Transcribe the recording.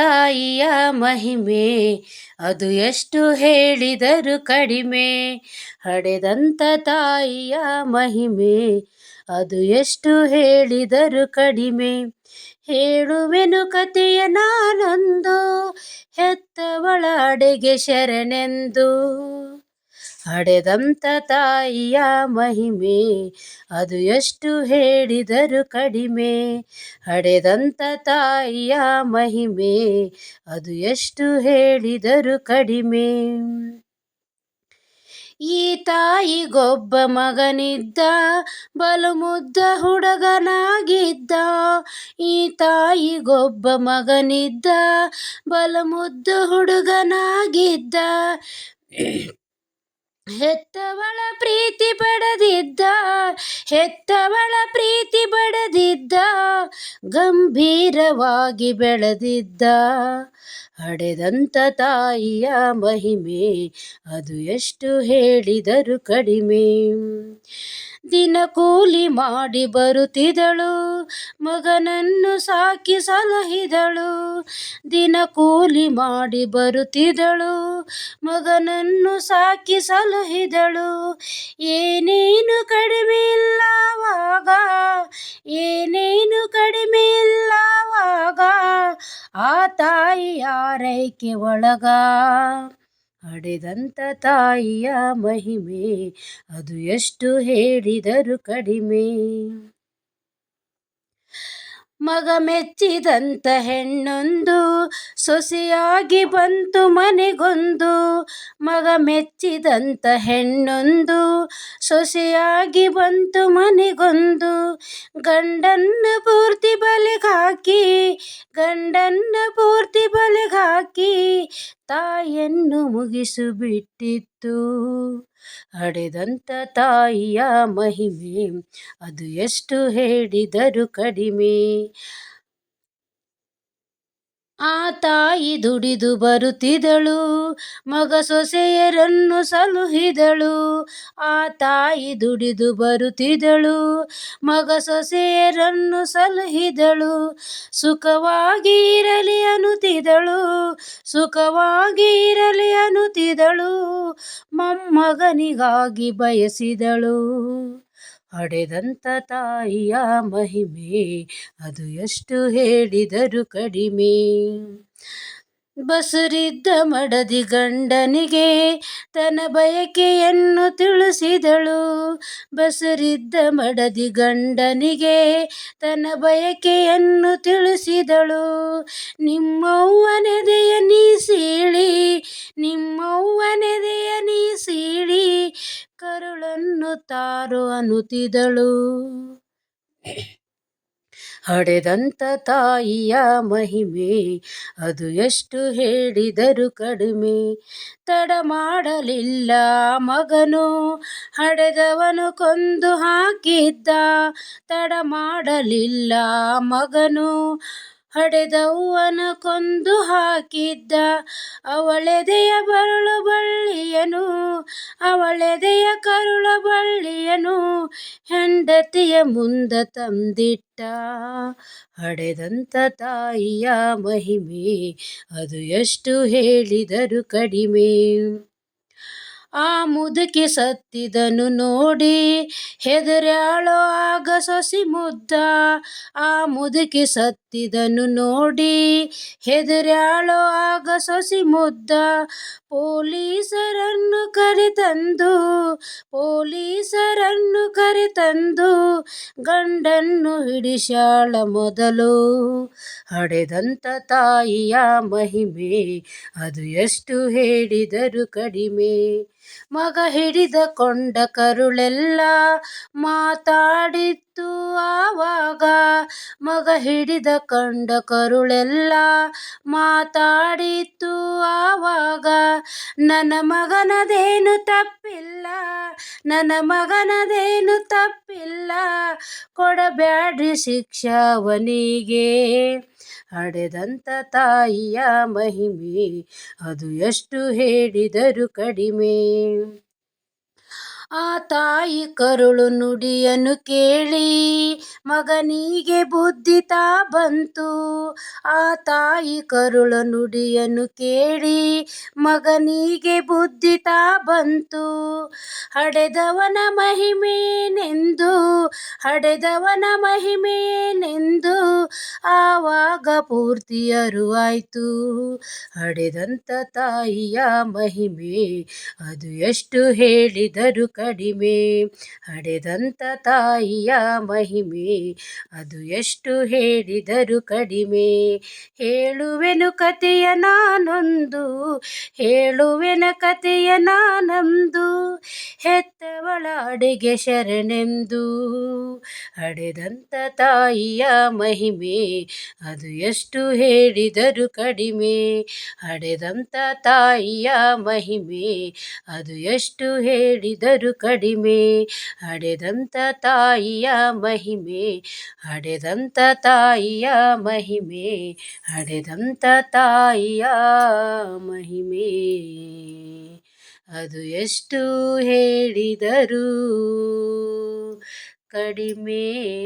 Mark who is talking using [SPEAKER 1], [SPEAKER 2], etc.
[SPEAKER 1] ತಾಯಿಯ ಮಹಿಮೆ. ಅದು ಎಷ್ಟು ಹೇಳಿದರು ಕಡಿಮೆ. ಹಡೆದಂತ ತಾಯಿಯ ಮಹಿಮೆ. ಅದು ಎಷ್ಟು ಹೇಳಿದರು ಕಡಿಮೆ. ಹೇಳುವೆನು ಕಥೆಯ ನಾನೊಂದು, ಹೆತ್ತವಳ ಅಡೆಗೆ ಶರಣೆಂದು. ಹಡೆದಂತ ತಾಯಿಯ ಮಹಿಮೆ, ಅದು ಎಷ್ಟು ಹೇಳಿದರು ಕಡಿಮೆ. ಹಡೆದಂತ ತಾಯಿಯ ಮಹಿಮೆ, ಅದು ಎಷ್ಟು ಹೇಳಿದರು ಕಡಿಮೆ. ಈ ತಾಯಿಗೊಬ್ಬ ಮಗನಿದ್ದ ಬಲು ಮುದ್ದ ಹುಡುಗನಾಗಿದ್ದ. ಈ ತಾಯಿಗೊಬ್ಬ ಮಗನಿದ್ದ ಬಲು ಮುದ್ದ ಹುಡುಗನಾಗಿದ್ದ. ಹೆತ್ತವಳ ಪ್ರೀತಿ ಪಡೆದಿದ್ದ, ಹೆತ್ತವಳ ಪ್ರೀತಿ ಪಡೆದಿದ್ದ, ಗಂಭೀರವಾಗಿ ಬೆಳೆದಿದ್ದ. ಹಡೆದಂತ ತಾಯಿಯ ಮಹಿಮೆ, ಅದು ಎಷ್ಟು ಹೇಳಿದರು ಕಡಿಮೆ. ದಿನ ಕೂಲಿ ಮಾಡಿ ಬರುತ್ತಿದಳು. ಮಗನನ್ನು ಸಾಕಿ ಸಲಹಿದಳು. ದಿನ ಕೂಲಿ ಮಾಡಿ ಬರುತ್ತಿದಳು. ಮಗನನ್ನು ಸಾಕಿ ಸಲಹಿದಳು. ಏನೇನು ಕಡಿಮೆ ಇಲ್ಲವಾಗ, ಏನೇನು ಕಡಿಮೆ ಇಲ್ಲವಾಗ, ಆ ತಾಯಿ ಆರೈಕೆ ಒಳಗ ಹಡೆದಂತ ತಾಯಿಯ ಮಹಿಮೆ, ಅದು ಎಷ್ಟು ಹೇಳಿದರು ಕಡಿಮೆ. ಮಗ ಮೆಚ್ಚಿದಂತ ಹೆಣ್ಣೊಂದು, ಸೊಸೆಯಾಗಿ ಬಂತು ಮನೆಗೊಂದು. ಮಗ ಮೆಚ್ಚಿದಂತ ಹೆಣ್ಣೊಂದು, ಸೊಸೆಯಾಗಿ ಬಂತು ಮನೆಗೊಂದು. ಗಂಡನ್ನ ಪೂರ್ತಿ ಬಲೆಗಾಕಿ, ಗಂಡನ್ನ ಪೂರ್ತಿ ಬಲೆಗಾಕಿ ತಾಯಿಯನ್ನು ಮುಗಿಸು ಬಿಟ್ಟಿತ್ತು. ಹಡೆದಂತ ತಾಯಿಯ ಮಹಿಮೆ ಅದು ಎಷ್ಟು ಹೇಳಿದರು ಕಡಿಮೆ. ಆ ತಾಯಿ ದುಡಿದು ಬರುತ್ತಿದಳು, ಮಗ ಸೊಸೆಯರನ್ನು ಸಲುಹಿದಳು. ಆ ತಾಯಿ ದುಡಿದು ಬರುತ್ತಿದಳು, ಮಗ ಸೊಸೆಯರನ್ನು ಸಲುಹಿದಳು. ಸುಖವಾಗಿ ಇರಲಿ ಅನುತಿದಳು ಸುಖವಾಗಿ ಇರಲಿ ಅನುತಿದಳು ಮೊಮ್ಮಗನಿಗಾಗಿ ಬಯಸಿದಳು. ಹಡೆದಂತ ತಾಯಿಯ ಮಹಿಮೆ ಅದು ಎಷ್ಟು ಹೇಳಿದರು ಕಡಿಮೆ. ಬಸುರಿದ್ದ ಮಡದಿ ಗಂಡನಿಗೆ ತನ್ನ ಬಯಕೆಯನ್ನು ತಿಳಿಸಿದಳು. ಬಸುರಿದ್ದ ಮಡದಿ ಗಂಡನಿಗೆ ತನ್ನ ಬಯಕೆಯನ್ನು ತಿಳಿಸಿದಳು. ನಿಮ್ಮವ್ವನೆದೆಯ ನೀ ಸೀಳಿ, ನಿಮ್ಮವ್ವನೆದೆಯ ನೀ ಸೀಳಿ, ಕರುಳನ್ನು ತಾರು ಅನ್ನುತ್ತಿದಳು ಹಡೆದಂತ ತಾಯಿಯ ಮಹಿಮೆ, ಅದು ಎಷ್ಟು ಹೇಳಿದರು ಕಡಿಮೆ. ತಡ ಮಾಡಲಿಲ್ಲ ಮಗನು, ಹಡೆದವನು ಕೊಂದು ಹಾಕಿದ್ದ. ತಡ ಮಾಡಲಿಲ್ಲ ಮಗನು ಹಡೆದವ್ವನ ಕೊಂದು ಹಾಕಿದ್ದ. ಅವಳೆದೆಯ ಬರುಳು ಬಳ್ಳಿಯನು, ಅವಳೆದೆಯ ಕರುಳ ಬಳ್ಳಿಯನು, ಹೆಂಡತಿಯ ಮುಂದ ತಂದಿಟ್ಟ. ಹಡೆದಂತ ತಾಯಿಯ ಮಹಿಮೆ, ಅದು ಎಷ್ಟು ಹೇಳಿದರು ಕಡಿಮೆ. ಆ ಮುದುಕಿ ಸತ್ತಿದನು ನೋಡಿ. ಹೆದರ್ಯಾಳೋ ಆಗ ಸೊಸಿ ಮುದ್ದ. ಆ ಮುದುಕಿ ಸತ್ತಿದನು ನೋಡಿ. ಹೆದರ್ಯಾಳೋ ಆಗ ಸೊಸಿ ಮುದ್ದ. ಪೊಲೀಸರನ್ನು ಕರೆತಂದು, ಪೊಲೀಸರನ್ನು ಕರೆತಂದು ಗಂಡನ್ನು ಹಿಡಿಶಾಳ ಮೊದಲು. ಹಡೆದಂತ ತಾಯಿಯ ಮಹಿಮೆ, ಅದು ಎಷ್ಟು ಹೇಳಿದರು ಕಡಿಮೆ. ಮಗ ಹಿಡಿದ ಕೊಂಡ ಕರುಳೆಲ್ಲ ಮಾತಾಡಿತ್ತು ಆವಾಗ. ಮಗ ಹಿಡಿದ ಕಂಡ ಕರುಳೆಲ್ಲ ಮಾತಾಡಿತ್ತು ಆವಾಗ. ನನ್ನ ಮಗನದೇನು ತಪ್ಪಿಲ್ಲ. ನನ್ನ ಮಗನದೇನು ತಪ್ಪಿಲ್ಲ. ಕೊಡಬ್ಯಾಡ್ರಿ ಶಿಕ್ಷಾವನಿಗೆ. ಹಡೆದಂತ ತಾಯಿಯ ಮಹಿಮೆ, ಅದು ಎಷ್ಟು ಹೇಳಿದರು ಕಡಿಮೆ. ಆ ತಾಯಿ ಕರುಳು ನುಡಿಯನ್ನು ಕೇಳಿ ಮಗನಿಗೆ ಬುದ್ಧಿ ತಾ ಬಂತು. ಆ ತಾಯಿ ಕರುಳ ನುಡಿಯನ್ನು ಕೇಳಿ ಮಗನಿಗೆ ಬುದ್ಧಿ ತಾ ಬಂತು. ಹಡೆದವನ ಮಹಿಮೇನೆಂದು ಹಡೆದವನ ಮಹಿಮೇನೆಂದು ಆವಾಗ ಪೂರ್ತಿ ಅರುವಾಯ್ತು. ಹಡೆದಂತ ತಾಯಿಯ ಮಹಿಮೆ ಅದು ಎಷ್ಟು ಹೇಳಿದರು ಕಡಿಮೆ. ಹಡೆದಂತ ತಾಯಿಯ ಮಹಿಮೆ ಅದು ಎಷ್ಟು ಹೇಳಿದರು ಕಡಿಮೆ. ಹೇಳುವೆನು ಕತೆಯ ನಾನೊಂದು, ಹೇಳುವೆನ ಕತೆಯ ನಾನಂದು. ಹೆತ್ತವಳ ಅಡೆಗೆ ಶರಣೆಂದು, ಅಡೆದಂತ ತಾಯಿಯ ಮಹಿಮೆ. ಅದು ಎಷ್ಟು ಹೇಳಿದರು ಕಡಿಮೆ. ಅಡೆದಂತ ತಾಯಿಯ ಮಹಿಮೆ. ಅದು ಎಷ್ಟು ಹೇಳಿದರು ಕಡಿಮೆ. ಅಡೆದಂತ ತಾಯಿಯ ಮಹಿಮೆ. ಹಡೆದಂತ ತಾಯಿಯ ಮಹಿಮೆ ಹಡೆದಂತ ತಾಯಿಯ ಮಹಿಮೆ. ಅದು ಎಷ್ಟು ಹೇಳಿದರೂ ಕಡಿಮೆ.